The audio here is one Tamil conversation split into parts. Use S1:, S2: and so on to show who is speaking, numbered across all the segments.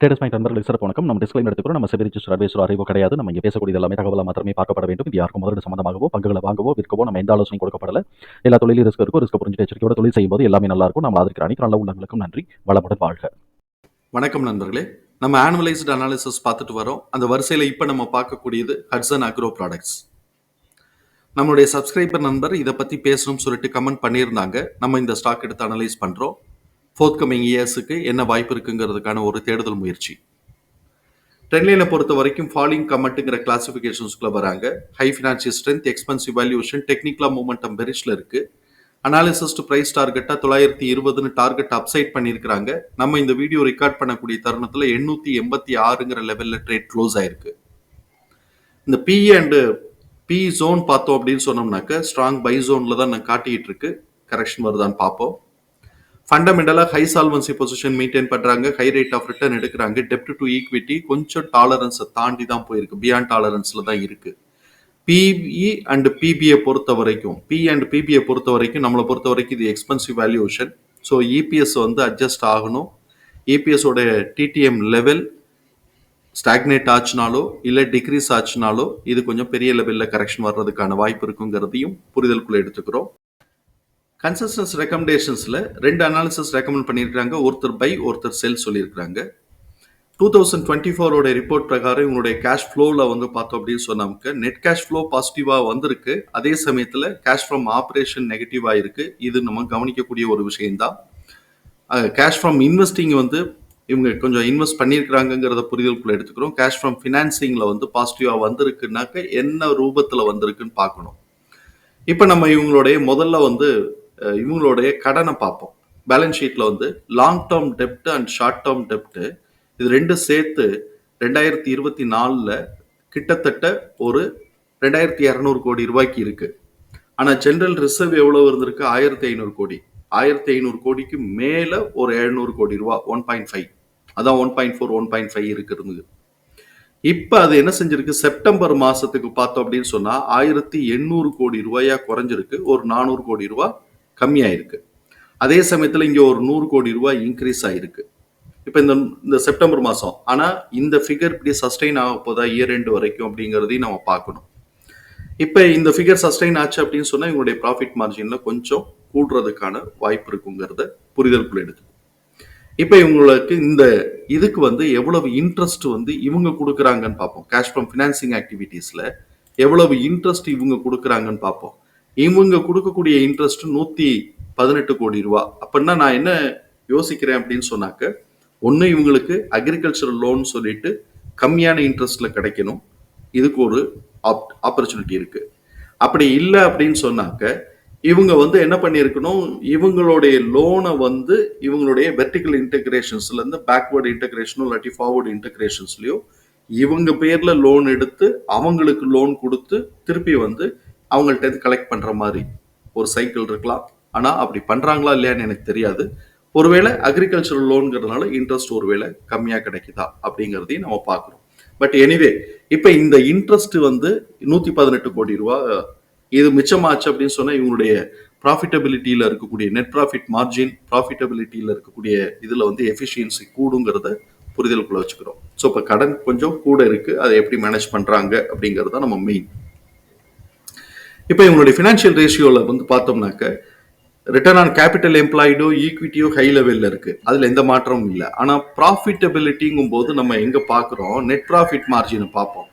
S1: ட்ரேடர்ஸ் பாயிண்ட் நண்பர்களுக்கு சிறப்பு வணக்கம். நம்ம டிஸ்கிளைம் எடுத்துக்கிறோம் நம்ம செபி ரிஜிஸ்டர் அட்வைசர் அறிவோ கிடையாது. நம்ம இங்கே பேசக்கூடிய எல்லாமே தகவலாக மாத்திரமே பார்க்கப்பட வேண்டும். இது யாருக்கும் முதலீடு சம்பந்தமாகவோ பங்குகளை வாங்கவோ விற்கவோ நம்ம எந்த ஆலோசனை கொடுக்கப்படல. எல்லா தொழிலும் ரிஸ்க் இருக்கும் ரிஸ்க் புரிஞ்சு எச்சரிக்கையோட தொழில் செய்யும்போது எல்லாமே நல்லா இருக்கும். நம்ம ஆதரிக்கிற அனைத்து நல்ல உள்ளங்களுக்கும் நன்றி. வளமுடன் வாழ்க.
S2: வணக்கம் நண்பர்களே. நம்ம ஆனுவலைஸ்டு அனாலிசிஸ் பார்த்துட்டு வரோம். அந்த வரிசையில் இப்போ நம்ம பார்க்கக்கூடியது ஹட்சன் அக்ரோ ப்ராடக்ட்ஸ் நம்மளுடைய சப்ஸ்கிரைபர் நண்பர் இதை பற்றி பேசணும்னு சொல்லிட்டு கமெண்ட் பண்ணியிருந்தாங்க. நம்ம இந்த ஸ்டாக் எடுத்து அனலைஸ் பண்ணுறோம் ஃபோர்த் கமிங் இயர்ஸுக்கு என்ன வாய்ப்பு இருக்குங்கிறதுக்கான ஒரு தேடுதல் முயற்சி. ட்ரெண்ட்லைனை பொறுத்த வரைக்கும் ஃபாலிங் கமெண்ட்டுங்கிற கிளாஸிஃபிகேஷன்ஸ்குள்ளே வராங்க. High financial strength expensive valuation டெக்னிக்கலா மூமெண்டம் பெரிஷில் இருக்குது அனாலிசிஸ் ப்ரைஸ் டார்கெட்டாக தொள்ளாயிரத்தி இருபதுன்னு டார்கெட் அப்சைட் பண்ணியிருக்கிறாங்க. நம்ம இந்த வீடியோ ரெக்கார்ட் பண்ணக்கூடிய தருணத்தில் எண்ணூற்றி எண்பத்தி ஆறுங்கிற லெவலில் ட்ரேட் க்ளோஸ் ஆயிருக்கு. இந்த பி அண்டு பி ஜோன் பார்த்தோம் அப்படின்னு சொன்னோம்னாக்க ஸ்ட்ராங் பை ஜோனில் தான் நான் காட்டிகிட்டு இருக்கு. கரெக்ஷன் வருதான்னு பார்ப்போம். ஃபண்டமெண்டலாக ஹை சால்வன்சி பொசிஷன் மெயின்டைன் பண்ணுறாங்க ஹை ரேட் ஆஃப் ரிட்டர்ன் எடுக்கிறாங்க. டெப்ட் டு ஈக்விட்டி கொஞ்சம் டாலரன்ஸை தாண்டி தான் போயிருக்கு. பியாண்ட் டாலரன்ஸில் தான் இருக்குது பிஇ அண்ட் பிபியை பொறுத்த வரைக்கும் பி அண்ட் பிபியை பொறுத்த வரைக்கும் நம்மளை பொறுத்த வரைக்கும் இது எக்ஸ்பென்சிவ் வேல்யூஷன் ஸோ இபிஎஸ் வந்து அட்ஜஸ்ட் ஆகணும். இபிஎஸோட டிடிஎம் லெவல் ஸ்டாக்னேட் ஆச்சுனாலோ இல்லை டிக்ரீஸ் ஆச்சுனாலோ இது கொஞ்சம் பெரிய லெவலில் கரெக்ஷன் வர்றதுக்கான வாய்ப்பு இருக்குங்கிறதையும் புரிதல்குள்ளே எடுத்துக்கிறோம். கன்சஸ்டன்ஸ் ரெக்கமெண்டேஷன்ஸில் ரெண்டு அனாலிசிஸ் ரெக்கமெண்ட் பண்ணியிருக்காங்க ஒருத்தர் பை ஒருத்தர் செல் சொல்லியிருக்கிறாங்க. டூ தௌசண்ட் டுவெண்ட்டி ஃபோரோட ரிப்போர்ட் பிரகாரம் இவங்களுடைய கேஷ் ஃப்ளோவில் வந்து பார்த்தோம் அப்படின்னு சொன்னாங்க நெட் கேஷ் ஃப்ளோ பாசிட்டிவாக வந்திருக்கு. அதே சமயத்தில் கேஷ் ஃப்ரம் ஆப்ரேஷன் நெகட்டிவாக இருக்குது இது நம்ம கவனிக்கக்கூடிய ஒரு விஷயம்தான். கேஷ் ஃப்ரம் இன்வெஸ்டிங் வந்து இவங்க கொஞ்சம் இன்வெஸ்ட் பண்ணியிருக்கிறாங்கிறத புரிதலுக்குள்ள எடுத்துக்கிறோம். கேஷ் ஃப்ரம் ஃபினான்சிங்கில் வந்து பாசிட்டிவாக வந்திருக்குனாக்க என்ன ரூபத்தில் வந்திருக்குன்னு பார்க்கணும். இப்போ நம்ம இவங்களுடைய முதல்ல வந்து இவங்களுடைய கடனை பார்ப்போம். பேலன்ஸ் ஷீட்டில் வந்து long term dept and short term டெப்ட்டு இது ரெண்டும் சேர்த்து ரெண்டாயிரத்தி இருபத்தி நாலில் கிட்டத்தட்ட ஒரு ரெண்டாயிரத்தி இரநூறு கோடி ரூபாய்க்கு இருக்கு. ஆனால் ஜென்ரல் ரிசர்வ் எவ்வளோ இருந்திருக்கு? ஆயிரத்தி ஐநூறு கோடி. ஆயிரத்தி ஐநூறு கோடிக்கு மேலே ஒரு எழுநூறு கோடி ரூபா ஒன் பாயிண்ட் ஃபைவ் அதான் one point four one point five இருக்கிறது இப்போ அது என்ன செஞ்சிருக்கு? செப்டம்பர் மாதத்துக்கு பார்த்தோம் அப்படின்னு சொன்னால் ஆயிரத்தி எண்ணூறு கோடி ரூபாயா குறைஞ்சிருக்கு. ஒரு நானூறு கோடி ரூபாய் கம்மியாயிருக்கு. அதே சமயத்தில் இங்கே ஒரு நூறு கோடி ரூபாய் இன்க்ரீஸ் ஆகிருக்கு இப்போ இந்த இந்த செப்டம்பர் மாதம் ஆனால் இந்த ஃபிகர் இப்படி சஸ்டெயின் ஆக போதா இயர் ரெண்டு வரைக்கும் அப்படிங்கிறதையும் நம்ம பார்க்கணும். இப்போ இந்த ஃபிகர் சஸ்டெயின் ஆச்சு அப்படின்னு சொன்னால் இவங்களுடைய ப்ராஃபிட் மார்ஜினில் கொஞ்சம் கூடுறதுக்கான வாய்ப்பு இருக்குங்கிறத புரிதலுக்குள்ள எடுத்து இப்போ இவங்களுக்கு இந்த இதுக்கு வந்து எவ்வளவு இன்ட்ரெஸ்ட் வந்து இவங்க கொடுக்குறாங்கன்னு பார்ப்போம். கேஷ் ஃப்ரம் ஃபினான்சிங் ஆக்டிவிட்டீஸில் எவ்வளவு இன்ட்ரெஸ்ட் இவங்க கொடுக்குறாங்கன்னு பார்ப்போம். இவங்க கொடுக்கக்கூடிய இன்ட்ரெஸ்ட் நூற்றி பதினெட்டு கோடி ரூபா. அப்படின்னா நான் என்ன யோசிக்கிறேன் அப்படின்னு சொன்னாக்க ஒன்று இவங்களுக்கு அக்ரிகல்ச்சரல் லோன் சொல்லிட்டு கம்மியான இன்ட்ரெஸ்ட்ல கிடைக்கணும். இதுக்கு ஒரு ஆப்பர்ச்சுனிட்டி இருக்கு. அப்படி இல்லை அப்படின்னு சொன்னாக்க இவங்க வந்து என்ன பண்ணியிருக்கணும்? இவங்களுடைய லோனை வந்து இவங்களுடைய வெர்டிக்கல் இன்டகிரேஷன்ஸ்லேருந்து பேக்வேர்டு இன்டகிரேஷனோ இல்லாட்டி ஃபார்வர்டு இன்டகிரேஷன்ஸ்லயோ இவங்க பேரில் லோன் எடுத்து அவங்களுக்கு லோன் கொடுத்து திருப்பி வந்து அவங்கள்ட்ட இருந்து கலெக்ட் பண்ணுற மாதிரி ஒரு சைக்கிள் இருக்கலாம். ஆனால் அப்படி பண்ணுறாங்களா இல்லையான்னு எனக்கு தெரியாது. ஒருவேளை அக்ரிகல்ச்சரல் லோனுங்கிறதுனால இன்ட்ரெஸ்ட் ஒருவேளை கம்மியாக கிடைக்குதா அப்படிங்கிறதையும் நம்ம பார்க்குறோம். பட் எனிவே இப்போ இந்த இன்ட்ரெஸ்ட் வந்து நூற்றி பதினெட்டு கோடி ரூபா இது மிச்சமாச்சு அப்படின்னு சொன்னால் இவங்களுடைய ப்ராஃபிட்டபிலிட்டியில் இருக்கக்கூடிய நெட் ப்ராஃபிட் மார்ஜின் ப்ராஃபிட்டபிலிட்டியில் இருக்கக்கூடிய இதில் வந்து எஃபிஷியன்சி கூடுங்கிறத புரிதலுக்குள்ள வச்சுக்கிறோம். ஸோ இப்போ கடன் கொஞ்சம் கூட இருக்குது அதை எப்படி மேனேஜ் பண்ணுறாங்க அப்படிங்கிறது தான் நம்ம மெயின் இப்போ இவங்களுடைய ஃபினான்ஷியல் ரேஷியோவில் வந்து பார்த்தோம்னாக்க ரிட்டர்ன் ஆன் கேபிட்டல் எம்ப்ளாய்டோ ஈக்விட்டியோ ஹை லெவலில் இருக்குது அதில் எந்த மாற்றமும் இல்லை. ஆனால் ப்ராஃபிட்டபிலிட்டிங்கும் போது நம்ம எங்கே பார்க்குறோம்? நெட் ப்ராஃபிட் மார்ஜினை பார்ப்போம்.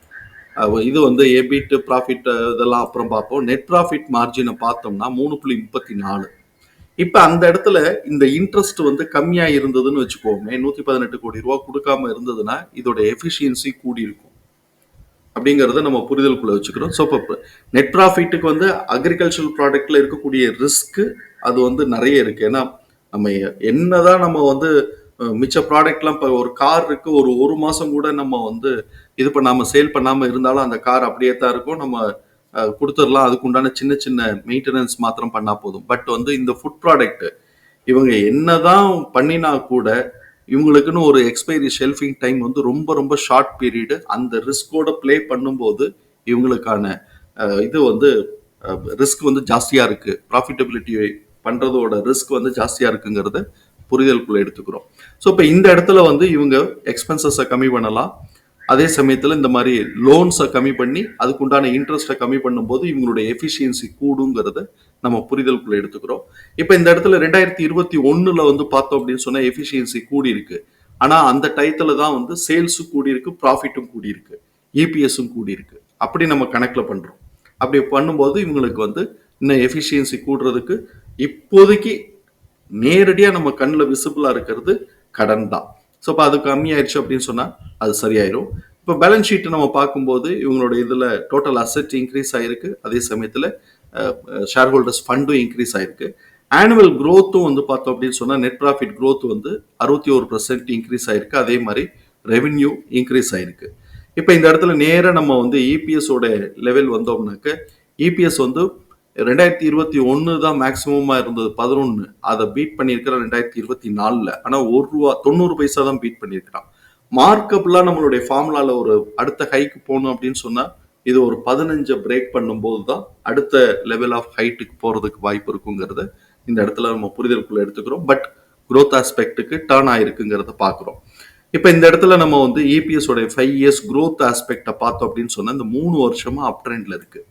S2: இது வந்து எபிட் ப்ராஃபிட் இதெல்லாம் அப்புறம் பார்ப்போம். நெட் ப்ராஃபிட் மார்ஜினை பார்த்தோம்னா மூணு புள்ளி முப்பத்தி நாலு. இப்போ அந்த இடத்துல இந்த இன்ட்ரெஸ்ட் வந்து கம்மியாக இருந்ததுன்னு வச்சுக்கோமே நூற்றி பதினெட்டு கோடி ரூபா கொடுக்காம இருந்ததுன்னா இதோட எஃபிஷியன்சி கூடி இருக்கும். அப்படிங்கிறத நம்ம புரிதலுக்குள்ள வச்சுக்கிறோம். ஸோ இப்போ நெட் ப்ராஃபிட்டுக்கு வந்து அக்ரிகல்ச்சரல் ப்ராடக்ட்ல இருக்கக்கூடிய ரிஸ்க் அது வந்து நிறைய இருக்கு. ஏன்னா நம்ம என்னதான் நம்ம வந்து மிச்ச ப்ராடக்ட்லாம் இப்போ ஒரு கார் இருக்கு ஒரு ஒரு மாசம் கூட நம்ம வந்து இது பண்ணாம சேல் பண்ணாம இருந்தாலும் அந்த கார் அப்படியே தான் இருக்கும். நம்ம கொடுத்துடலாம். அதுக்கு உண்டான சின்ன சின்ன மெயின்டெனன்ஸ் மாத்திரம் பண்ணா போதும். பட் வந்து இந்த ஃபுட் ப்ராடக்ட் இவங்க என்னதான் பண்ணினா கூட இவங்களுக்குன்னு ஒரு எக்ஸ்பைரி ஷெல்ஃபிங் டைம் வந்து ரொம்ப ரொம்ப ஷார்ட் பீரியடு அந்த ரிஸ்கோட ப்ளே பண்ணும்போது இவங்களுக்கான இது வந்து ரிஸ்க் வந்து ஜாஸ்தியாக இருக்குது ப்ராஃபிட்டபிலிட்டி பண்ணுறதோட ரிஸ்க் வந்து ஜாஸ்தியாக இருக்குங்கிறத புரிதலுக்குள்ளே எடுத்துக்கிறோம். ஸோ இப்போ இந்த இடத்துல வந்து இவங்க எக்ஸ்பென்சஸை கம்மி பண்ணலாம். அதே சமயத்தில் இந்த மாதிரி லோன்ஸை கம்மி பண்ணி அதுக்குண்டான இன்ட்ரெஸ்ட்டை கம்மி பண்ணும்போது இவங்களுடைய எஃபிஷியன்சி கூடுங்கிறத நம்ம புரிதலுக்குள்ள எடுத்துக்கிறோம். இப்போ இந்த இடத்துல ரெண்டாயிரத்தி இருபத்தி ஒன்றில் வந்து பார்த்தோம் அப்படின்னு சொன்னால் எஃபிஷியன்சி கூடி இருக்கு ஆனால் அந்த டயத்துல தான் வந்து சேல்ஸும் கூடி இருக்கு ப்ராஃபிட்டும் கூடி இருக்கு இபிஎஸும் கூடி இருக்கு அப்படி நம்ம கணக்கில் பண்ணுறோம் அப்படி பண்ணும்போது இவங்களுக்கு வந்து இன்னும் எஃபிஷியன்சி கூடுறதுக்கு இப்போதைக்கு நேரடியாக நம்ம கண்ணில் விசிபிளாக இருக்கிறது கடன் தான். ஸோ இப்போ அது கம்மியாயிருச்சு அப்படின்னு சொன்னால் அது சரியாயிரும். இப்போ பேலன்ஸ் ஷீட்டை நம்ம பார்க்கும்போது இவங்களோட இதில் டோட்டல் அசெட் இன்க்ரீஸ் ஆகிருக்கு அதே சமயத்தில் ஷேர் ஹோல்டர்ஸ் ஃபண்டும் இன்க்ரீஸ் ஆயிருக்கு. ஆனுவல் க்ரோத்தும் வந்து பார்த்தோம் அப்படின்னு சொன்னால் நெட் ப்ராஃபிட் க்ரோத் வந்து அறுபத்தி ஒரு பர்சன்ட் இன்க்ரீஸ் ஆயிருக்கு. அதே மாதிரி ரெவென்யூ இன்க்ரீஸ் ஆயிருக்கு. இப்போ இந்த இடத்துல நேராக நம்ம வந்து இபிஎஸோட லெவல் வந்தோம்னாக்க இபிஎஸ் வந்து ரெண்டாயிரத்தி இருபத்தி ஒன்று தான் மேக்ஸிமமாக இருந்தது. பதினொன்று அதை பீட் பண்ணியிருக்கிற ரெண்டாயிரத்தி இருபத்தி நாலில். ஆனால் ஒரு ரூபா தொண்ணூறு பைசா தான் பீட் பண்ணியிருக்கிறான். மார்க்கப்லாம் நம்மளுடைய ஃபார்முலாவில் ஒரு அடுத்த ஹைக்கு போகணும் அப்படின்னு சொன்னால் இது ஒரு பதினஞ்சை பிரேக் பண்ணும்போது தான் அடுத்த லெவல் ஆஃப் ஹைட்டுக்கு போகிறதுக்கு வாய்ப்பு இருக்குங்கிறத இந்த இடத்துல நம்ம புரிதலுக்குள்ளே எடுத்துக்கிறோம். பட் க்ரோத் ஆஸ்பெக்ட்டுக்கு டேர்ன் ஆயிருக்குங்கிறத பார்க்குறோம். இப்போ இந்த இடத்துல நம்ம வந்து EPS உடைய ஃபைவ் இயர்ஸ் க்ரோத் ஆஸ்பெக்டை பார்த்தோம் அப்படின்னு சொன்னால் இந்த மூணு வருஷமாக அப் ட்ரெண்டில் இருக்குது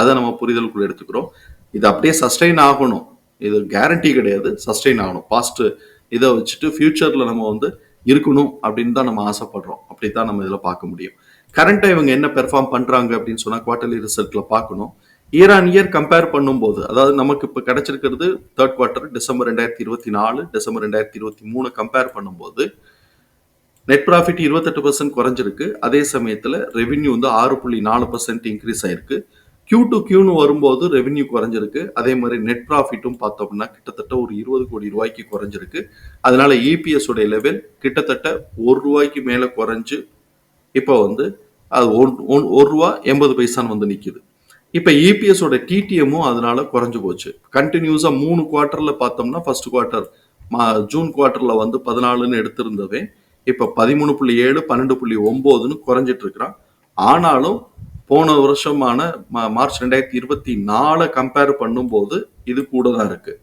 S2: அதை நம்ம புரிதலுக்குள்ளே எடுத்துக்கிறோம். இது அப்படியே சஸ்டெயின் ஆகணும். இது கேரண்டி கிடையாது சஸ்டெயின் ஆகணும். பாஸ்ட் இதை வச்சுட்டு ஃபியூச்சரில் நம்ம வந்து இருக்கணும் அப்படின்னு தான் நம்ம ஆசைப்படுறோம். அப்படி தான் நம்ம இதில் பார்க்க முடியும். கரண்ட்டாக இவங்க என்ன பெர்ஃபார்ம் பண்ணுறாங்க அப்படின்னு சொன்னால் குவார்டர்லி ரிசல்ட்டில் பார்க்கணும். இயர் ஆன் இயர் கம்பேர் பண்ணும்போது அதாவது நமக்கு இப்போ கிடைச்சிருக்கிறது தேர்ட் குவார்ட்டர் டிசம்பர் ரெண்டாயிரத்தி இருபத்தி நாலு டிசம்பர் ரெண்டாயிரத்தி இருபத்தி மூணு கம்பேர் பண்ணும்போது நெட் ப்ராஃபிட் இருபத்தெட்டு பர்சன்ட் குறைஞ்சிருக்கு. அதே சமயத்தில் ரெவென்யூ வந்து ஆறு புள்ளி நாலு பர்சன்ட் இன்க்ரீஸ் ஆயிருக்கு. கியூ டு கியூன்னு வரும்போது ரெவென்யூ குறைஞ்சிருக்கு. அதே மாதிரி நெட் ப்ராஃபிட்டும் பார்த்தோம்னா கிட்டத்தட்ட ஒரு இருபது கோடி ரூபாய்க்கு குறைஞ்சிருக்கு. அதனால இபிஎஸ் உடைய லெவல் கிட்டத்தட்ட ஒரு ரூபாய்க்கு மேலே குறைஞ்சு இப்போ வந்து அது ஒன் ஒன் ஒரு ரூபா எண்பது பைசான்னு வந்து நிற்கிது இப்போ இபிஎஸ் டிடிஎம்மும் அதனால குறைஞ்சு போச்சு. கண்டினியூஸாக மூணு குவார்ட்டரில் பார்த்தோம்னா ஃபர்ஸ்ட் குவார்ட்டர் மா ஜூன் குவார்ட்டரில் வந்து பதினாலுன்னு எடுத்திருந்தவே இப்போ பதிமூணு புள்ளி ஏழு பன்னெண்டு புள்ளி ஒம்போதுன்னு குறைஞ்சிட்டு இருக்கிறான். ஆனாலும் போன வருஷமான மா- மார்ச் ரெண்டாயிரத்தி இருபத்தி நாலை கம்பேர் பண்ணும்போது இது கூட தான் இருக்குது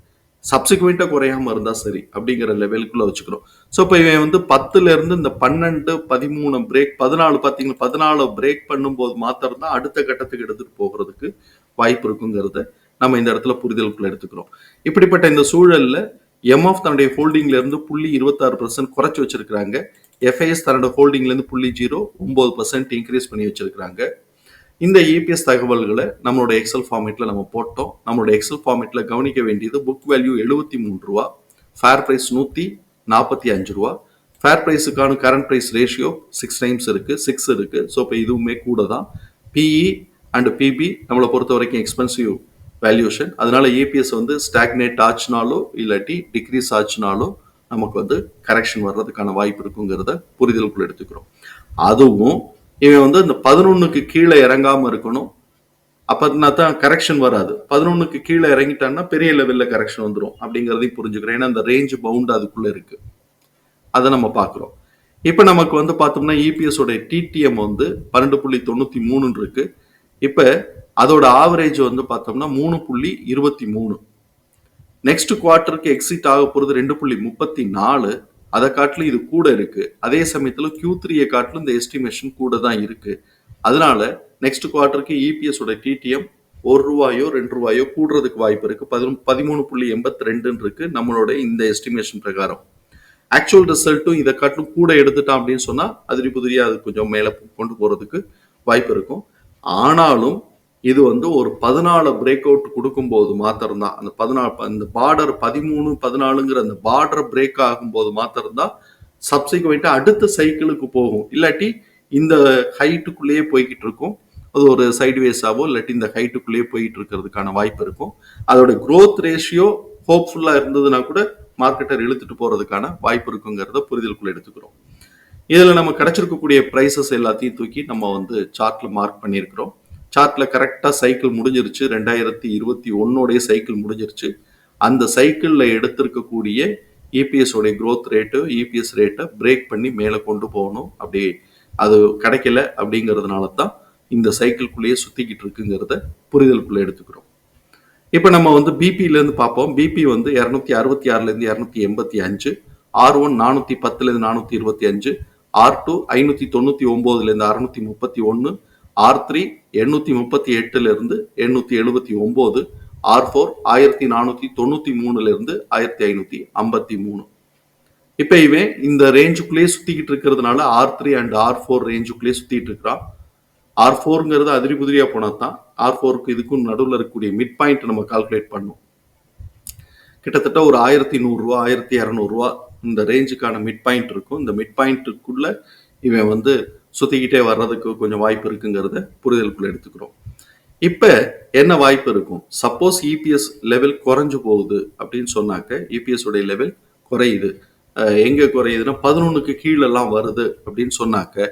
S2: சப்சிக்வெண்ட்டாக குறையாம இருந்தால் சரி அப்படிங்கிற லெவலுக்குள்ளே வச்சுக்கிறோம் ஸோ இப்போ இவன் வந்து பத்துலேருந்து இந்த பன்னெண்டு பதிமூணு பிரேக் பதினாலு பார்த்தீங்கன்னா பதினாலு பிரேக் பண்ணும்போது மாத்திரம் தான் அடுத்த கட்டத்துக்கு எடுத்துகிட்டு போகிறதுக்கு வாய்ப்பு இருக்குங்கிறத நம்ம இந்த இடத்துல புரிதலுக்குள்ள எடுத்துக்கிறோம். இப்படிப்பட்ட இந்த சூழலில் எம்எஃப் தன்னுடைய ஹோல்டிங்லேருந்து புள்ளி இருபத்தாறு பர்சன்ட் குறைச்சி வச்சிருக்கிறாங்க. எஃப்ஐஎஸ் தன்னோட ஹோல்டிங்லேருந்து புள்ளி ஜீரோ ஒம்பது பர்சன்ட் இன்க்ரீஸ் பண்ணி வச்சிருக்கிறாங்க. இந்த இபிஎஸ் தகவல்களை நம்மளோட எக்ஸல் ஃபார்மேட்ல நம்ம போட்டோம். நம்மளோட எக்ஸல் ஃபார்மேட்ல கவனிக்க வேண்டியது புக் வேல்யூ எழுபத்தி மூணு ரூபா ஃபேர் பிரைஸ் நூற்றி நாற்பத்தி அஞ்சு ரூபா. Fair ப்ரைஸுக்கான current price ratio six times இருக்கு சிக்ஸ் இருக்கு. ஸோ இப்போ இதுவுமே கூட தான் பிஇ அண்ட் பிபி நம்மளை பொறுத்த வரைக்கும் எக்ஸ்பென்சிவ் வேல்யூஷன் அதனால ஏபிஎஸ் வந்து ஸ்டாக்னேட் ஆச்சுனாலோ இல்லாட்டி டிக்ரீஸ் ஆச்சுனாலோ நமக்கு வந்து கரெக்ஷன் வர்றதுக்கான வாய்ப்பு இருக்குங்கிறத புரிதலுக்குள்ள எடுத்துக்கிறோம். அதுவும் இவன் வந்து இந்த பதினொன்னுக்கு கீழே இறங்காம இருக்கணும். அப்பனா தான் கரெக்ஷன் வராது. பதினொன்னுக்கு கீழே இறங்கிட்டான்னா பெரிய லெவல்ல கரெக்ஷன் வந்துடும் அப்படிங்கிறதையும் புரிஞ்சுக்கிறேன் ஏன்னா அந்த ரேஞ்ச் பவுண்ட் அதுக்குள்ள இருக்கு. அதை நம்ம பார்க்குறோம். இப்போ நமக்கு வந்து பார்த்தோம்னா இபிஎஸ் உடைய டிடிஎம் வந்து பன்னெண்டு புள்ளி தொண்ணூற்றி மூணுன்னு இருக்கு. இப்போ அதோட ஆவரேஜ் வந்து பார்த்தோம்னா மூணு புள்ளி இருபத்தி மூணு. நெக்ஸ்ட் குவார்ட்டருக்கு எக்ஸிட் ஆக போகிறது ரெண்டு புள்ளி முப்பத்தி நாலு. அதை காட்டிலும் இது கூட இருக்கு. அதே சமயத்தில் கியூ த்ரீயை காட்டிலும் இந்த எஸ்டிமேஷன் கூட தான் இருக்கு. அதனால நெக்ஸ்ட் குவார்ட்டருக்கு இபிஎஸ் உடைய டிடிஎம் ஒரு ரூபாயோ ரெண்டு ரூபாயோ கூடுறதுக்கு வாய்ப்பு இருக்கு. பதினொன்று பதிமூணு புள்ளி எண்பத்தி ரெண்டுன்னு இருக்கு நம்மளோட இந்த எஸ்டிமேஷன் பிரகாரம். ஆக்சுவல் ரிசல்ட்டும் இதை காட்டிலும் கூட எடுத்துட்டான் அப்படின்னு சொன்னா அதிரி புதிரியா அது கொஞ்சம் மேலே கொண்டு போறதுக்கு வாய்ப்பு இருக்கும். ஆனாலும் இது வந்து ஒரு பதினாலு பிரேக் அவுட் கொடுக்கும்போது மாத்திரம்தான். அந்த பதினாலு அந்த பார்டர் பதிமூணு பதினாலுங்கிற அந்த பார்டர் பிரேக் ஆகும்போது மாத்திரம்தான் சப்சிக்வெண்ட்டாக அடுத்த சைக்கிளுக்கு போகும். இல்லாட்டி இந்த ஹைட்டுக்குள்ளேயே போய்கிட்டு இருக்கும். அது ஒரு சைட்வேஸாவோ இல்லாட்டி இந்த ஹைட்டுக்குள்ளேயே போய்கிட்டு இருக்கிறதுக்கான வாய்ப்பு இருக்கும். அதோட க்ரோத் ரேஷியோ ஹோப்ஃபுல்லாக இருந்ததுன்னா கூட மார்க்கெட்டர் இழுத்துட்டு போகிறதுக்கான வாய்ப்பு இருக்குங்கிறத புரிதலுக்குள்ள எடுத்துக்கிறோம். இதில் நம்ம கிடச்சிருக்கக்கூடிய ப்ரைஸஸ் எல்லாத்தையும் தூக்கி நம்ம வந்து சார்ட்டில் மார்க் பண்ணியிருக்கிறோம். சார்ட்ல கரெக்டா சைக்கிள் முடிஞ்சிருச்சு. ரெண்டாயிரத்தி இருபத்தி ஒன்னோடைய சைக்கிள் முடிஞ்சிருச்சு. அந்த சைக்கிள்ல எடுத்திருக்கக்கூடிய இபிஎஸ் உடைய ரேட்டு இபிஎஸ் ரேட்டை பிரேக் பண்ணி மேலே கொண்டு போகணும். அப்படி அது கிடைக்கல அப்படிங்கிறதுனால தான் இந்த சைக்கிள்குள்ளேயே சுத்திக்கிட்டு இருக்குங்கிறத புரிதலுக்குள்ள எடுத்துக்கிறோம். இப்போ நம்ம வந்து பிபிலேருந்து பார்ப்போம். பிபி வந்து இரநூத்தி அறுபத்தி ஆறுலேருந்து இரநூத்தி எண்பத்தி அஞ்சு ஆர் ஒன் நானூற்றி பத்துலேருந்து நானூற்றி இருபத்தி அஞ்சு ஆர் டூ ஐநூற்றி தொண்ணூற்றி ஒம்போதுலேருந்து அறுநூத்தி முப்பத்தி ஒன்று ஆர் த்ரீ எண்ணூற்றி முப்பத்தி எட்டுலேருந்து எண்ணூற்றி எழுபத்தி ஒம்பது ஆர் ஃபோர் ஆயிரத்தி நானூற்றி தொண்ணூற்றி மூணுலேருந்து ஆயிரத்தி ஐநூற்றி ஐம்பத்தி மூணு. இப்போ இவன் இந்த ரேஞ்சுக்குள்ளேயே சுற்றிக்கிட்டு இருக்கிறதுனால R three and R four ரேஞ்சுக்குள்ளேயே சுற்றிட்டு இருக்கிறான். ஆர் ஃபோருங்கிறது அதிரி புதிரியாக போனால் தான் ஆர் ஃபோருக்கு இதுக்கும் நடுவில் இருக்கக்கூடிய மிட் பாயிண்ட் நம்ம கால்குலேட் பண்ணோம். கிட்டத்தட்ட ஒரு ஆயிரத்தி நூறுரூவா ஆயிரத்தி இரநூறுவா இந்த ரேஞ்சுக்கான மிட் பாயிண்ட் இருக்கும். இந்த மிட் பாயிண்ட்டுக்குள்ள இவன் வந்து சுற்றிக்கிட்டே வர்றதுக்கு கொஞ்சம் வாய்ப்பு இருக்குங்கிறத புரிதலுக்குள்ள எடுத்துக்கிறோம். இப்போ என்ன வாய்ப்பு இருக்கும்? சப்போஸ் இபிஎஸ் லெவல் குறைஞ்சு போகுது அப்படின்னு சொன்னாக்க இபிஎஸ் உடைய லெவல் குறையுது. எங்கே குறையுதுன்னா பதினொன்றுக்கு கீழெல்லாம் வருது அப்படின்னு சொன்னாக்க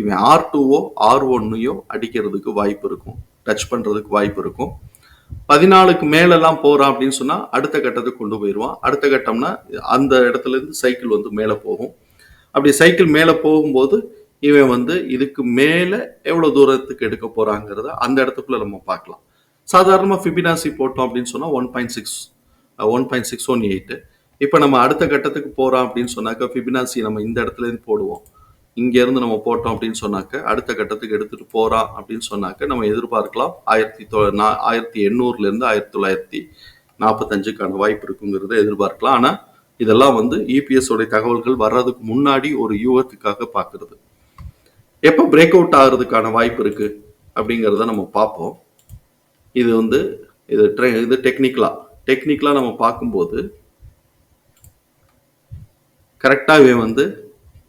S2: இவன் ஆர் டூவோ ஆர் ஒன்னையோ அடிக்கிறதுக்கு வாய்ப்பு இருக்கும். டச் பண்ணுறதுக்கு வாய்ப்பு இருக்கும். பதினாலுக்கு மேலெல்லாம் போகிறான் அப்படின்னு சொன்னால் அடுத்த கட்டத்துக்கு கொண்டு போயிடுவான். அடுத்த கட்டம்னா அந்த இடத்துல இருந்து சைக்கிள் வந்து மேலே போகும். அப்படி சைக்கிள் மேலே போகும்போது இவன் வந்து இதுக்கு மேலே எவ்வளோ தூரத்துக்கு எடுக்க போகிறாங்கிறத அந்த இடத்துக்குள்ளே நம்ம பார்க்கலாம். சாதாரணமாக ஃபிபினாசி போட்டோம் அப்படின்னு சொன்னால் one point six one point six one eight இப்போ நம்ம அடுத்த கட்டத்துக்கு போகிறோம் அப்படின்னு சொன்னாக்க ஃபிபினாசி நம்ம இந்த இடத்துல இருந்து போடுவோம். இங்கேருந்து நம்ம போட்டோம் அப்படின்னு சொன்னாக்க அடுத்த கட்டத்துக்கு எடுத்துகிட்டு போகிறான் அப்படின்னு சொன்னாக்க நம்ம எதிர்பார்க்கலாம் ஆயிரத்தி தொ நா- ஆயிரத்தி எண்ணூறுலேருந்து ஆயிரத்தி தொள்ளாயிரத்தி நாற்பத்தஞ்சுக்கான வாய்ப்பு இருக்குங்கிறத எதிர்பார்க்கலாம். ஆனால் இதெல்லாம் வந்து இபிஎஸ் உடைய தகவல்கள் வர்றதுக்கு முன்னாடி ஒரு யூகத்துக்காக பார்க்குறது. எப்போ பிரேக் அவுட் ஆகிறதுக்கான வாய்ப்பு இருக்கு அப்படிங்கிறத நம்ம பார்ப்போம். இது வந்து இது ட்ரெ இது டெக்னிக்கலா டெக்னிக்கலா நம்ம பார்க்கும்போது கரெக்டாகவே வந்து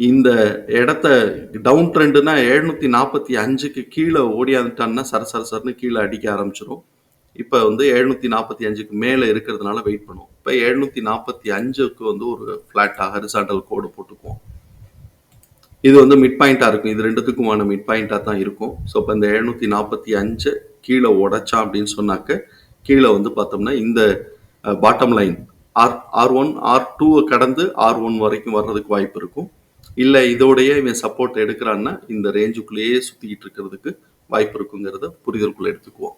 S2: இந்த இடத்த டவுன் ட்ரெண்டுனா எழுநூத்தி நாற்பத்தி அஞ்சுக்கு கீழே ஓடியாந்துட்டான்னா சர சர சரன்னு கீழே அடிக்க ஆரம்பிச்சிடும் இப்போ வந்து எழுநூத்தி நாற்பத்தி அஞ்சுக்கு மேலே இருக்கிறதுனால வெயிட் பண்ணுவோம். இப்போ எழுநூத்தி நாற்பத்தி அஞ்சுக்கு வந்து ஒரு ஃப்ளாட்டாக ஹரிசாண்டல் கோடு போட்டு இது வந்து மிட் பாயிண்ட்டாக இருக்கும். இது ரெண்டுத்துக்குமான மிட் பாயிண்ட்டாக தான் இருக்கும். ஸோ இப்போ இந்த எழுநூற்றி நாற்பத்தி அஞ்சு கீழே உடைச்சான் அப்படின்னு சொன்னாக்க கீழே வந்து பார்த்தோம்னா இந்த bottom line R R one R டூவை கடந்து ஆர் ஒன் வரைக்கும் வர்றதுக்கு வாய்ப்பு இருக்கும். இல்லை இதோடைய இவன் சப்போர்ட் எடுக்கிறான்னா இந்த ரேஞ்சுக்குள்ளேயே சுற்றிக்கிட்டு இருக்கிறதுக்கு வாய்ப்பு இருக்குங்கிறத புரிதலுக்குள்ளே எடுத்துக்குவோம்.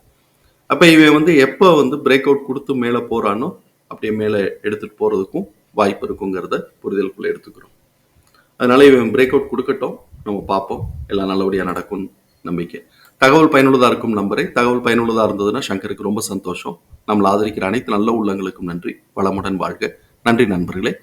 S2: அப்போ இவன் வந்து எப்போ வந்து பிரேக் அவுட் கொடுத்து மேலே போகிறானோ அப்படியே மேலே எடுத்துகிட்டு போகிறதுக்கும் வாய்ப்பு இருக்குங்கிறத புரிதலுக்குள்ளே எடுத்துக்கிறோம். அதனால இவன் பிரேக் அவுட் கொடுக்கட்டும். நம்ம பார்ப்போம். எல்லாம் நல்லபடியாக நடக்கும் நம்பிக்கை. தகவல் பயனுள்ளதாக இருக்கும் நம்பரை. தகவல் பயனுள்ளதாக இருந்ததுன்னா சங்கருக்கு ரொம்ப சந்தோஷம். நம்மளை ஆதரிக்கிற அனைத்து நல்ல உள்ளங்களுக்கும் நன்றி. வளமுடன் வாழ்க. நன்றி நண்பர்களே.